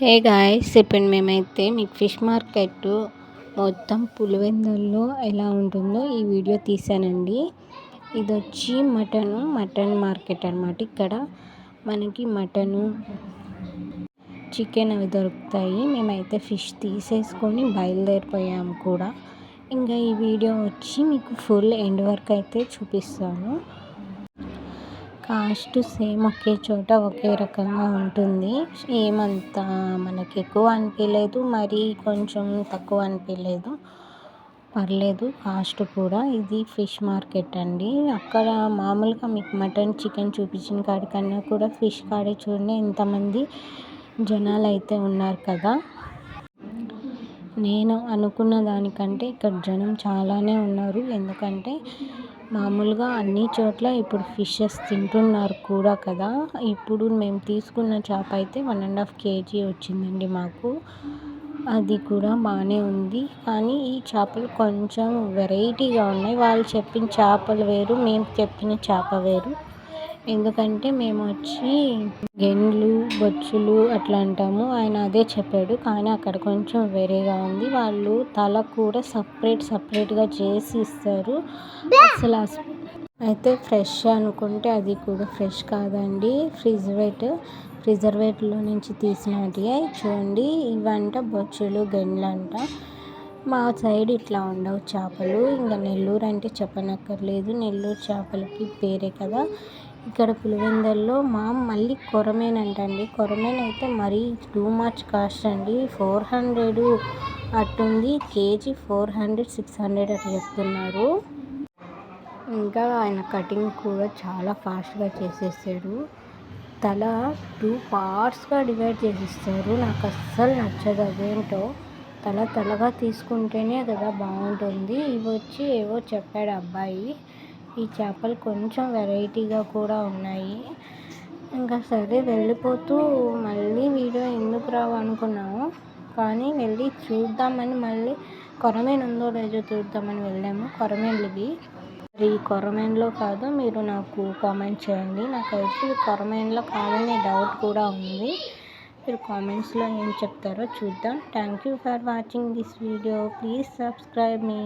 Hey guys ఇప్పుడు మేమైతే మీకు ఫిష్ మార్కెట్ మొత్తం పులివెందుల్లో ఎలా ఉంటుందో ఈ వీడియో తీసానండి. ఇది వచ్చి మటన్ మటన్ మార్కెట్ అనమాట ఇక్కడ మనకి మటను చికెన్ అవి దొరుకుతాయి. మేమైతే ఫిష్ తీసేసుకొని బయలుదేరిపోయాము కూడా. ఇంకా ఈ వీడియో వచ్చి మీకు ఫుల్ ఎండ్ వరకు అయితే చూపిస్తాను. కాస్ట్ సేమ్ ఒకే చోట ఒకే రకంగా ఉంటుంది. ఏమంత మనకి ఎక్కువ అనిపించలేదు మరి కొంచెం తక్కువ అనిపించలేదు పర్లేదు కాస్ట్ కూడా. ఇది ఫిష్ మార్కెట్ అండి. అక్కడ మామూలుగా మీకు మటన్ చికెన్ చూపించిన కాడికన్నా కూడా ఫిష్ కాడే చూడండి. ఎంతమంది జనాలు అయితే ఉన్నారు కదా. నేను అనుకున్న దానికంటే ఇక్కడ జనం చాలానే ఉన్నారు. ఎందుకంటే మామూలుగా అన్ని చోట్ల ఇప్పుడు ఫిషెస్ తింటున్నారు కూడా కదా. ఇప్పుడు మేము తీసుకున్న చేప అయితే వన్ అండ్ హాఫ్ కేజీ వచ్చిందండి మాకు. అది కూడా బాగానే ఉంది. కానీ ఈ చేపలు కొంచెం వెరైటీగా ఉన్నాయి. వాళ్ళు చెప్పిన చేపలు వేరు మేము చెప్పిన చేప వేరు. ఎందుకంటే మేము వచ్చి గెండ్లు బొచ్చులు అట్లా అంటాము. ఆయన అదే చెప్పాడు. కానీ అక్కడ కొంచెం వేరేగా ఉంది. వాళ్ళు తల కూడా సపరేట్ సపరేట్గా చేసి ఇస్తారు. అసలు అయితే ఫ్రెష్ అనుకుంటే అది కూడా ఫ్రెష్ కాదండి. ఫ్రిజర్వేట్ ప్రిజర్వేట్లో నుంచి తీసినవి చూడండి ఇవంట బొచ్చులు గెండ్లంట. మా సైడ్ ఇట్లా ఉండవు చేపలు. ఇంకా నెల్లూరు అంటే చెప్పనక్కర్లేదు. నెల్లూరు చేపలకి పేరే కదా. ఇక్కడ పులివెందుల్లో మా మళ్ళీ కొరమేన్ అంటండి కొరమేన్ అయితే మరీ టూ మచ్ కాస్ట్ అండి. Four hundred అట్టుంది. KG four hundred six hundred అట్లా చెప్తున్నారు. ఇంకా ఆయన కటింగ్ కూడా చాలా ఫాస్ట్గా చేసేసాడు. తల టూ పార్ట్స్గా డివైడ్ చేసిస్తారు. నాకు అస్సలు నచ్చదు అదేంటో. తల తలగా తీసుకుంటేనే కదా బాగుంటుంది. ఇవి వచ్చి ఏవో చెప్పాడు అబ్బాయి. ఈ చేపలు కొంచెం వెరైటీగా కూడా ఉన్నాయి. ఇంకా సరే వెళ్ళిపోతూ మళ్ళీ వీడియో ఎందుకు రావు అనుకున్నాము. కానీ వెళ్ళి చూద్దామని మళ్ళీ కొరమేను ఉందో లేదో చూద్దామని వెళ్ళాము. కొరమేన్లు ఇవి మరి కొరమేన్లో కాదు మీరు నాకు కామెంట్ చేయండి. నాకైతే ఇది కొరమేన్లో కాదని డౌట్ కూడా ఉంది. మీరు కామెంట్స్లో ఏం చెప్తారో చూద్దాం. Thank you for watching this video please subscribe me